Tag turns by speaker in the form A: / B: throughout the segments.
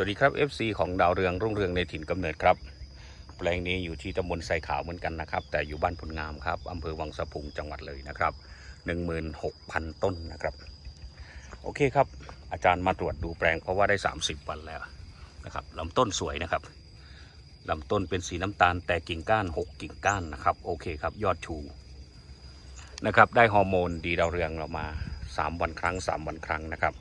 A: วัสดีครับ FC ของดาวเรืองรุ่งเรืองในถิ่นกำเนิดครับ แปลงนี้อยู่ที่ตำบลไซขาวเหมือนกันนะครับ แต่อยู่บ้านพลงามครับอำเภอวังสะพุงจังหวัดเลยนะครับ 16,000 ต้นนะครับ โอเคครับ อาจารย์มาตรวจดูแปลงเพราะว่าได้ 30 วันแล้วนะครับลำต้นสวยนะครับลำต้นเป็นสีน้ำตาลแต่กิ่งก้าน 6 กิ่งก้านนะครับ โอเคครับ ยอดชูนะครับ ได้ฮอร์โมนดีดาวเรืองเรามา 3 วันครั้ง 3 วันครั้งนะครับ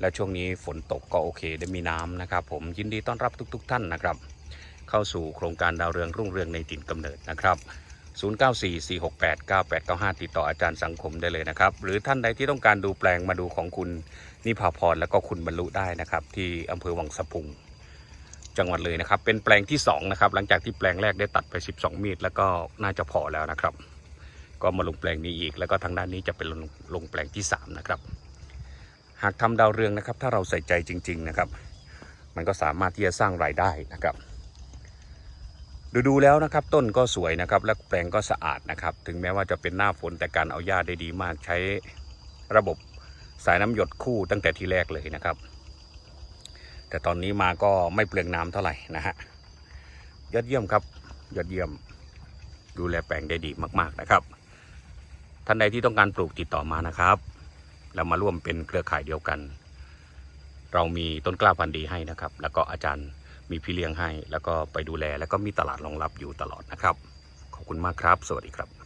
A: และช่วงนี้ฝนตกก็โอเคได้มีน้ำนะครับ ผมยินดีต้อนรับทุกๆท่านนะครับ เข้าสู่โครงการดาวเรืองรุ่งเรืองในถิ่นกำเนิดนะครับ 0944689895 ติดต่ออาจารย์สังคมได้เลยนะครับ หรือท่านใดที่ต้องการดูแปลงมาดูของคุณนิพาพรแล้วก็คุณบรรลุได้นะครับ ที่อำเภอวังสะพุงจังหวัดเลยนะครับ เป็นแปลงที่2นะครับหลังจากที่แปลงแรกได้ตัดไป 12 มีดแล้วก็น่าจะพอแล้วนะครับ ก็มาลงแปลงนี้อีก แล้วก็ทางด้านนี้จะเป็นลงลงแปลงที่ 3 นะครับ หากทำดาวเรืองนะครับ ถ้าเราใส่ใจจริง ๆนะครับ มันก็สามารถที่จะสร้างรายได้นะครับดูดูแล้วนะครับต้นก็สวยนะครับและแปลงก็สะอาดนะครับ ถึงแม้ว่าจะเป็นหน้าฝนแต่การเอาหญ้าได้ดีมากใช้ระบบสายน้ำหยดคู่ตั้งแต่ทีแรกเลยนะครับ แต่ตอนนี้มาก็ไม่เปลืองน้ำเท่าไหร่นะฮะยอดเยี่ยมครับยอดเยี่ยม ดูแลแปลงได้ดีมาก ๆนะครับ ท่านใดที่ต้องการปลูกติดต่อมานะครับ แล้วมาร่วมเป็นเครือข่ายเดียวกัน เรามีต้นกล้าพันธุ์ดีให้นะครับ แล้วก็อาจารย์มีพี่เลี้ยงให้ แล้วก็ไปดูแล แล้วก็มีตลาดรองรับอยู่ตลอดนะครับ ขอบคุณมากครับ สวัสดีครับ